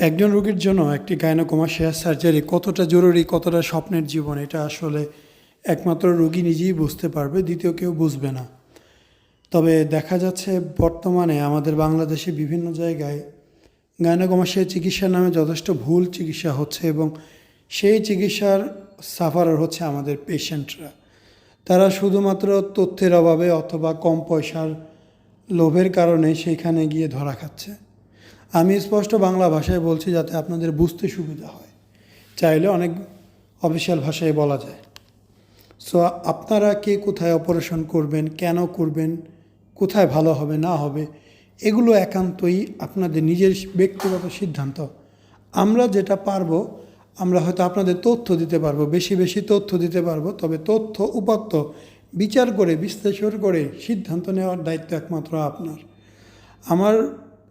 একজন রোগীর জন্য একটি গাইনোকমাসিয়া সার্জারি কতটা জরুরি, কতটা স্বপ্নের জীবন, এটা আসলে একমাত্র রোগী নিজেই বুঝতে পারবে, দ্বিতীয় কেউ বুঝবে না। তবে দেখা যাচ্ছে বর্তমানে আমাদের বাংলাদেশে বিভিন্ন জায়গায় গাইনোকমাসিয়া চিকিৎসার নামে যথেষ্ট ভুল চিকিৎসা হচ্ছে এবং সেই চিকিৎসার সাফারার হচ্ছে আমাদের পেশেন্টরা। তারা শুধুমাত্র তথ্যের অভাবে অথবা কম পয়সার লোভের কারণে সেইখানে গিয়ে ধরা খাচ্ছে। আমি স্পষ্ট বাংলা ভাষায় বলছি যাতে আপনাদের বুঝতে সুবিধা হয়। চাইলে অনেক অফিসিয়াল ভাষায় বলা যায়। সো আপনারা কে কোথায় অপারেশন করবেন, কেন করবেন, কোথায় ভালো হবে, না হবে, এগুলো একান্তই আপনাদের নিজের ব্যক্তিগত সিদ্ধান্ত। আমরা যেটা পারব, আমরা হয়তো আপনাদের তথ্য দিতে পারব, বেশি বেশি তথ্য দিতে পারব, তবে তথ্য উপাত্ত বিচার করে, বিশ্লেষণ করে সিদ্ধান্ত নেওয়ার দায়িত্ব একমাত্র আপনার। আমার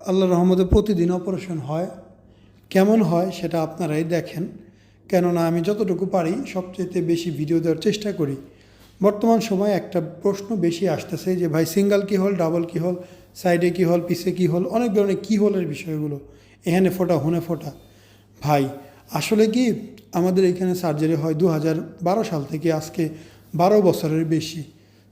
আল্লাহ রহমতে প্রতিদিন অপারেশন হয়। কেমন হয় সেটা আপনারাই দেখেন। কেননা আমি যতটুকু পারি সবচেয়ে বেশি ভিডিও দেওয়ার চেষ্টা করি। বর্তমান সময়ে একটা প্রশ্ন বেশি আসতেছে যে, ভাই সিঙ্গেল কী হল ডাবল কী হল সাইডে কী হল পিসে কী হল? অনেক ধরনের কী হলের বিষয়গুলো। এখানে ফোটা, হুনে ফোটা। ভাই, আসলে কি আমাদের এখানে সার্জারি হয় দু বারো সাল থেকে আজকে বারো বছরের বেশি।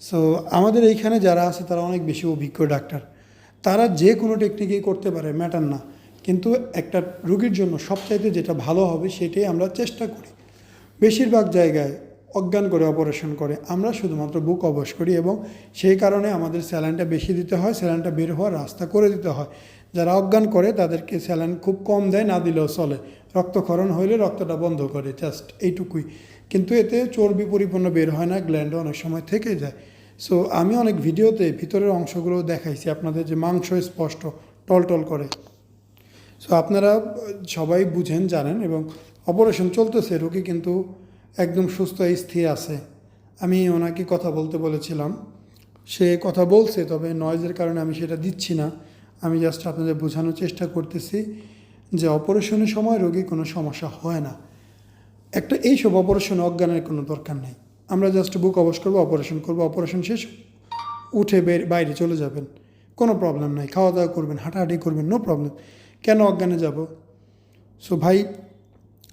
সো আমাদের এইখানে যারা আছে তারা অনেক বেশি অভিজ্ঞ ডাক্তার তারা যে কোনো টেকনিকেই করতে পারে ম্যাটার না। কিন্তু একটা রুগীর জন্য সবচাইতে যেটা ভালো হবে, সেটাই আমরা চেষ্টা করি। বেশিরভাগ জায়গায় অজ্ঞান করে অপারেশন করে। আমরা শুধুমাত্র বুক অবশ করি এবং সেই কারণে আমাদের স্যালাইনটা বেশি দিতে হয়, স্যালাইনটা বের হওয়ার রাস্তা করে দিতে হয়। যারা অজ্ঞান করে, তাদেরকে স্যালাইন খুব কম দেয়, না দিলেও চলে। রক্তক্ষরণ হইলে রক্তটা বন্ধ করে জাস্ট এইটুকুই। কিন্তু এতে চর্বি পরিপূর্ণ বের হয় না গ্ল্যান্ড অনেক সময় থেকে যায়। সো আমি অনেক ভিডিওতে ভিতরের অংশগুলো দেখাইছি, আপনাদের যে মাংস স্পষ্ট টলটল করে। সো আপনারা সবাই বুঝেন, জানেন এবং অপারেশন চলতেছে, রোগী কিন্তু একদম সুস্থ, স্থির আছে। আমি ওনাকে কথা বলতে বলেছিলাম। সে কথা বলছে, তবে নয়েজের কারণে আমি সেটা দিচ্ছি না। আমি জাস্ট আপনাদের বোঝানোর চেষ্টা করতেছি যে অপারেশনের সময় রোগী কোনো সমস্যা হয় না। একটা এইসব অপারেশন অজ্ঞানের কোনো দরকার নেই। আমরা জাস্ট বুক অবশ করব অপারেশন করব অপারেশন শেষ, উঠে বাইরে চলে যাবেন। কোনো প্রবলেম নাই, খাওয়া দাওয়া করবেন, হাঁটাহাঁটি করবেন নো প্রবলেম কেন অজ্ঞানে যাব? সো ভাই,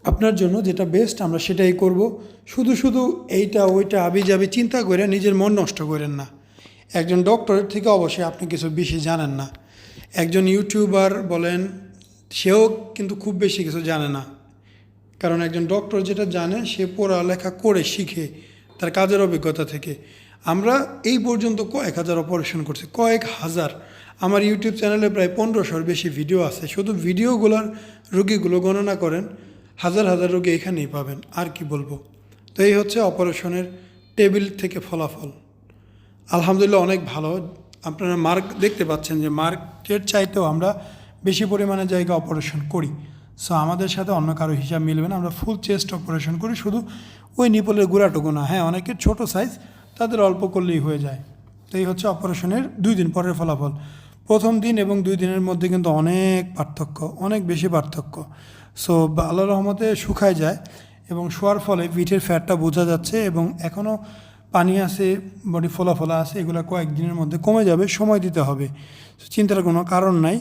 আপনার জন্য যেটা বেস্ট আমরা সেটাই করব। শুধু শুধু এইটা, ওইটা আবি যাবি চিন্তা করে নিজের মন নষ্ট করেন না। একজন ডক্টরের থেকে অবশ্যই আপনি কিছু বেশি জানেন না। একজন ইউটিউবার বলেন, সেও কিন্তু খুব বেশি কিছু জানে না। কারণ একজন ডক্টর যেটা জানে, সে পড়ালেখা করে শিখে তার কাজের অভিজ্ঞতা থেকে। আমরা এই পর্যন্ত কয়েক হাজার অপারেশন করছি, কয়েক হাজার। আমার ইউটিউব চ্যানেলে প্রায় পনেরোশোর বেশি ভিডিও আছে। শুধু ভিডিওগুলোর রুগীগুলো গণনা করেন, হাজার হাজার রুগী এখানেই পাবেন, আর কি বলব। তো এই হচ্ছে অপারেশনের টেবিল থেকে ফলাফল। আলহামদুলিল্লাহ অনেক ভালো। আপনারা মার্ক দেখতে পাচ্ছেন যে মার্কের চাইতেও আমরা বেশি পরিমাণে জায়গা অপারেশন করি। সো আমাদের সাথে অন্য কারও হিসাব মিলবে না। আমরা ফুল চেস্ট অপারেশন করি। শুধু ওই নিপলের গুঁড়াটুকু না। হ্যাঁ অনেকের ছোট সাইজ তাদের অল্প করলেই হয়ে যায়। তো এই হচ্ছে অপারেশনের দুই দিন পরের ফলাফল। প্রথম দিন এবং দুই দিনের মধ্যে কিন্তু অনেক পার্থক্য, অনেক বেশি পার্থক্য। সো আল্লাহ রহমতে শুকায় যায় এবং শোয়ার ফলে পিঠের ফ্যাটটা বোঝা যাচ্ছে এবং এখনও পানি আছে বডি ফোলা ফোলা আছে, এগুলো কয়েকদিনের মধ্যে কমে যাবে, সময় দিতে হবে। চিন্তার কোনো কারণ নাই।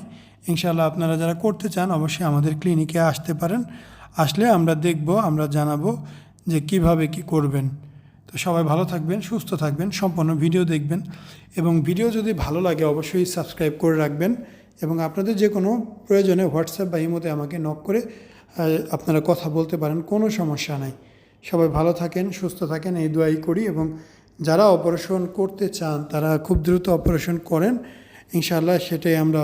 ইনশাআল্লাহ আপনারা যারা করতে চান, অবশ্যই আমাদের ক্লিনিকে আসতে পারেন। আসলে আমরা দেখব, আমরা জানাব যে কীভাবে কি করবেন। তো সবাই ভালো থাকবেন, সুস্থ থাকবেন, সম্পূর্ণ ভিডিও দেখবেন এবং ভিডিও যদি ভালো লাগে, অবশ্যই সাবস্ক্রাইব করে রাখবেন এবং আপনাদের যে কোনো প্রয়োজনে হোয়াটসঅ্যাপ বা ইমোতে আমাকে নক করে আপনারা কথা বলতে পারেন, কোনো সমস্যা নাই। সবাই ভালো থাকেন, সুস্থ থাকেন, এই দোয়াই করি এবং যারা অপারেশন করতে চান, তারা খুব দ্রুত অপারেশন করেন। ইনশাআল্লাহ সেটাই আমরা